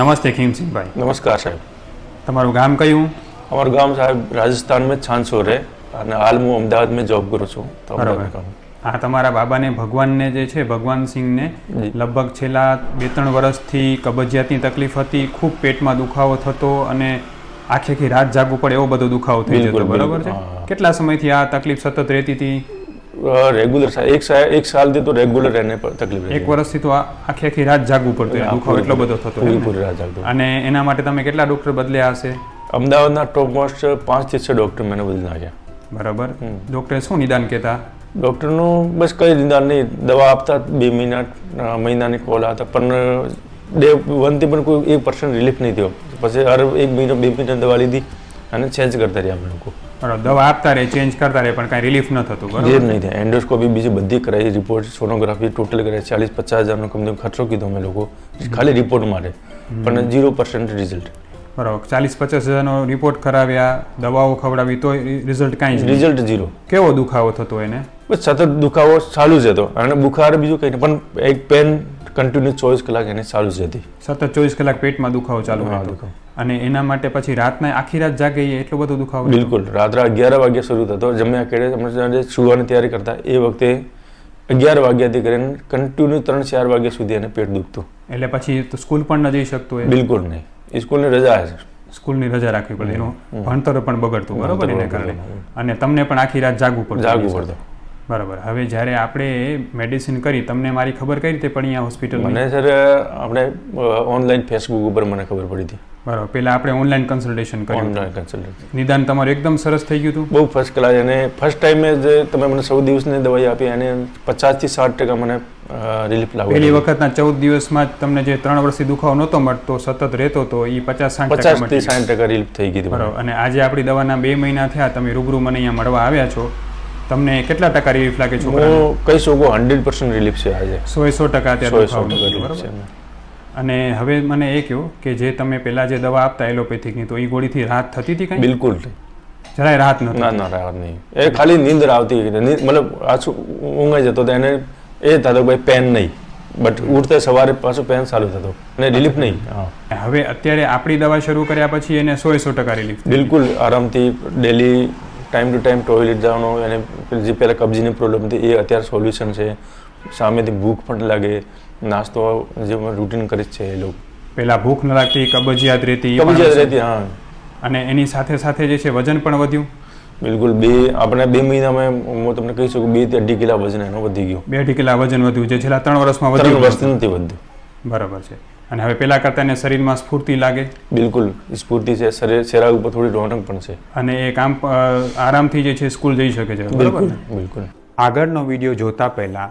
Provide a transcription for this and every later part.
નમસ્તે ખીમસિંહભાઈ નમસ્કાર સાહેબ. તમારું ગામ કયું? અમારું ગામ સાહેબ રાજસ્થાનમાં છાનસોર રહે અને હાલ હું અમદાવાદમાં જોબ કરું છું. બરાબર. હા તમારા બાબાને ભગવાનને જે છે ભગવાન સિંહને લગભગ છેલ્લા બે ત્રણ વર્ષથી કબજિયાતની તકલીફ હતી ખૂબ પેટમાં દુખાવો થતો અને આખી આખી રાત જાગવું પડે એવો બધો દુખાવો થઈ જતો બરાબર છે? કેટલા સમયથી આ તકલીફ સતત રહેતી હતી? રેગ્યુલર એક એક સાલથી તો રેગ્યુલર એને તકલીફ એક વર્ષથી તો આખી આખી રાત જાગવું પડતું દુખાવો એટલો બધો થતો પૂરી? પૂરી રાત જાગતો અને એના માટે તમે કેટલા ડૉક્ટર બદલ્યા હશે? અમદાવાદના ટોપ મોસ્ટ પાંચથી છ ડૉક્ટર મને બદલી નાખ્યા બરાબર. ડૉક્ટર શું નિદાન કહેતા? ડૉક્ટરનું બસ કઈ નિદાન નહીં. દવા આપતા બે મહિના મહિનાની કોલ આવતા પણ ડે વનથી પણ કોઈ એક પર્સન્ટ રિલીફ નહીં થયો. પછી હર એક મહિનો બે મહિના દવા લીધી અને ચેન્જ કરતા રહ્યા અમે લોકો. બરાબર દવા આપતા રહે ચેન્જ કરતા રહે પણ કાંઈ રિલીફ ન થતું બરાબર? નહીં થાય. એન્ડોસ્કોપી બીજી બધી કરાવી રિપોર્ટ સોનોગ્રાફી ટોટલ કરે ચાલીસ પચાસ હજારનો કમ ખર્ચો કીધો અમે લોકો. ખાલી રિપોર્ટ માટે. પણ ઝીરો પર્સન્ટ રિઝલ્ટ બરાબર. ચાલીસ પચાસ હજારનો રિપોર્ટ કરાવ્યા દવાઓ ખવડાવી તો રિઝલ્ટ કાંઈ રિઝલ્ટ ઝીરો કેવો દુખાવો થતો એને? બસ સતત દુખાવો ચાલુ જ હતો અને બુખાર બીજું કંઈ નહીં પણ એક પેન કન્ટિન્યુ ચોવીસ કલાક એને ચાલુ જ હતી સતત ચોવીસ કલાક પેટમાં દુખાવો ચાલુ હતો. અને એના માટે પછી રાતના આખી રાત જાગીએ એટલું બધો દુખાવો બિલકુલ. રાત્રે અગિયાર વાગ્યા શરૂ થતો. જમ્યા કેડે અમે સુવાની તૈયારી કરતા. એ વખતે અગિયાર વાગ્યાથી કરીને કન્ટિન્યુ ત્રણ ચાર વાગ્યા સુધી એને પેટ દુખતું. એટલે પછી તો સ્કૂલ પણ ન જઈ શકતો એ? બિલકુલ નહીં. એ સ્કૂલની રજા છે સ્કૂલની રજા રાખવી પડે. એનું ભણતર પણ બગડતું બરાબર એને કારણે. અને તમને પણ આખી રાત જાગવું પડતું. જાગવું પડતું. બરાબર. હવે જ્યારે આપણે મેડિસિન કરી તમને મારી ખબર કઈ રીતે પડી અહીંયા હોસ્પિટલમાં મને સર આપણે ઓનલાઈન ફેસબુક ઉપર મને ખબર પડી હતી. બરાબર. પહેલા આપણે ઓનલાઈન કન્સલ્ટેશન કર્યું ઓનલાઈન કન્સલ્ટેશન નિદાન તમારું એકદમ સરસ થઈ ગયું હતું? બહુ ફર્સ્ટ ક્લાસ અને ફર્સ્ટ ટાઈમે જે તમે મને સૌ દિવસની દવાઈ આપી અને પચાસથી સાઠ ટકા મને રિલીફ પહેલી વખતના ચૌદ દિવસમાં જ તમને જે ત્રણ વર્ષથી દુખાવો નહોતો મળતો સતત રહેતો તો એ પચાસ સાઠ પચાસથી સાઠ ટકા રિલીફ થઈ ગઈ બરાબર. અને આજે આપણી દવાના બે મહિના થયા તમે રૂબરૂ મને અહીંયા મળવા આવ્યા છો. તમને કેટલા ટકા રિલીફ લાગે છે હું કહી શકું હંડ્રેડ પર્સન્ટ રિલીફ છે આજે. સો સો ટકા અત્યારે સો ટકા રિલીફ છે અને હવે મને એ કહો કે જે તમે પહેલાં જે દવા આપતા એલોપેથિકની તો એ ગોળીથી રાહત થતી હતી કઈ? બિલકુલ. જરાય રાહત નથી ના ના રાહત નહીં. એ ખાલી નીંદર આવતી મતલબ આછું ઊંઘાઈ જતો તો એને એ થતો ભાઈ પેન નહીં. બટ ઉઠતે સવારે પાછું પેન ચાલુ થતો. અને રિલીફ નહીં. હવે અત્યારે આપણી દવા શરૂ કર્યા પછી એને સો સો ટકા રિલીફ બિલકુલ આરામથી daily time to time toilet જવાનો એને જે પહેલાં કબજીની પ્રોબ્લેમ હતી એ અત્યારે સોલ્યુશન છે. સામેથી ભૂખ પણ લાગે. નાસ્તો જે રૂટીન કરે જ છે એ લોકો. પહેલા ભૂખ ન લાગતી કબજિયાત રહેતી કબજિયાત રહેતી હા. અને એની સાથે સાથે જે છે વજન પણ વધ્યું? બિલકુલ બે આપણે બે મહિનામાં હું તમને કહી શકું બેથી અઢી કિલા વજન એનો વધી ગયો. બે અઢી કિલા વજન વધ્યું જે છેલ્લા ત્રણ વર્ષમાં વધ્યું? વર્ષ નથી વધ્યું. બરાબર છે. અને હવે પેલા કરતા એને શરીરમાં સ્ફૂર્તિ લાગે? બિલકુલ સ્ફૂર્તિ છે શરીર ચહેરા ઉપર થોડી રોનક પણ છે. અને એ કામ આરામથી જે છે સ્કૂલ જઈ શકે છે બરાબર બિલકુલ બિલકુલ. આગળનો વીડિયો જોતા પહેલાં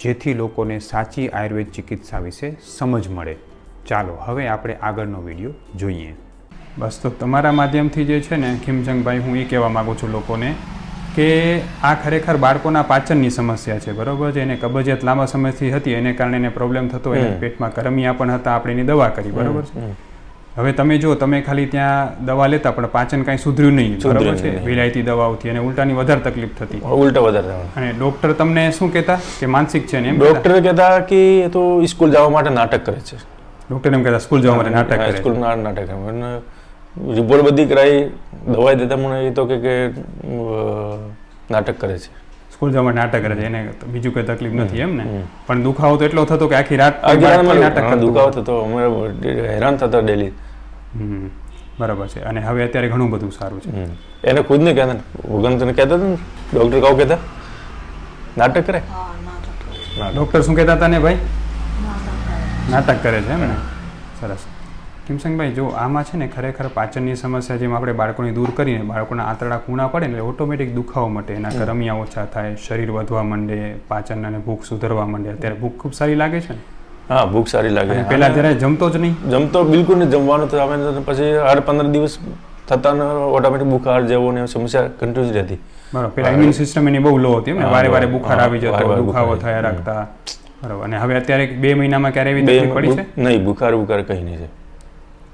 જેથી લોકોને સાચી આયુર્વેદ ચિકિત્સા વિશે સમજ મળે. ચાલો હવે આપણે આગળનો વીડિયો જોઈએ. બસ તો તમારા માધ્યમથી જે છે ને ખીમચંદભાઈ હું એ કહેવા માગું છું લોકોને કે આ ખરેખર બાળકોના પાચનની સમસ્યા છે બરોબર? છે એને કબજિયાત લાંબા સમયથી હતી એને કારણે એને પ્રોબ્લેમ થતો એને પેટમાં કરમિયા પણ હતા આપણે એની દવા કરી બરોબર છે? હવે તમે જો તમે ખાલી ત્યાં દવા લેતા પણ પાચન કાંઈ સુધર્યું નહીં. બરાબર છે? વિલાયતી દવાઓથી અને ઉલટાની વધારે તકલીફ થતી. ઉલટા વધારે અને ડોક્ટર તમને શું કહેતા? કે માનસિક છે ને? ડોક્ટર કહેતા કે એ તો સ્કૂલ જવા માટે નાટક કરે છે. ડોક્ટર એમ કહેતા સ્કૂલ જવા માટે નાટક કરે સ્કૂલ નાટક કરે. રિપોર્ટ બધી કરાવી દવાઈ દેતા મને એ તો કે કે નાટક કરે છે. સ્કૂલ જવા માટે નાટક કરે છે. એને બીજું કોઈ તકલીફ નથી એમ ને? પણ દુખાવો તો એટલો થતો કે આખી રાત નાટક. દુખાવો થતો. અમે હેરાન થતા ડેલી. બરાબર છે. અને હવે અત્યારે ઘણું બધું સારું છે. એને ખુદ ને કહેતા ભગવાન તને કહેતા હતા ને? ડોક્ટર કહું કહેતા? નાટક કરે? ડોક્ટર શું કહેતા હતા ને ભાઈ? નાટક કરે છે એમ ને? સરસ. કિમસંગભાઈ જો આમાં છે ને ખરેખર પાચનની સમસ્યા જેમ આપણે બાળકોને દૂર કરીને બાળકોના આંતરડા કૂણા પડે ને એટલે ઓટોમેટિક દુખાવો મટે. એના કરમિયા ઓછા થાય શરીર વધવા માંડે પાચન અને ભૂખ સુધરવા માંડે. અત્યારે ભૂખ ખૂબ સારી લાગે છે ને? હા ભૂખ સારી લાગે. પહેલા જ્યારે જમતો જ નહીં? જમતો બિલકુલ નહીં જમવાનું તો આવે પછી હર પંદર દિવસ થતા ઓટોમેટિક બુખાર જેવો ને સમસ્યા કન્ટિન્યુ રહેતી. બરાબર પેલા ઇમ્યુન સિસ્ટમ એની બહુ લો હતી એમ વારે વારે બુખાર આવી જતો દુખાવો થયા રાખતા. બરાબર અને હવે અત્યારે બે મહિનામાં ક્યારે એવી તકલીફ પડી છે? નહીં બુખાર બુખાર કઈ નહીં છે.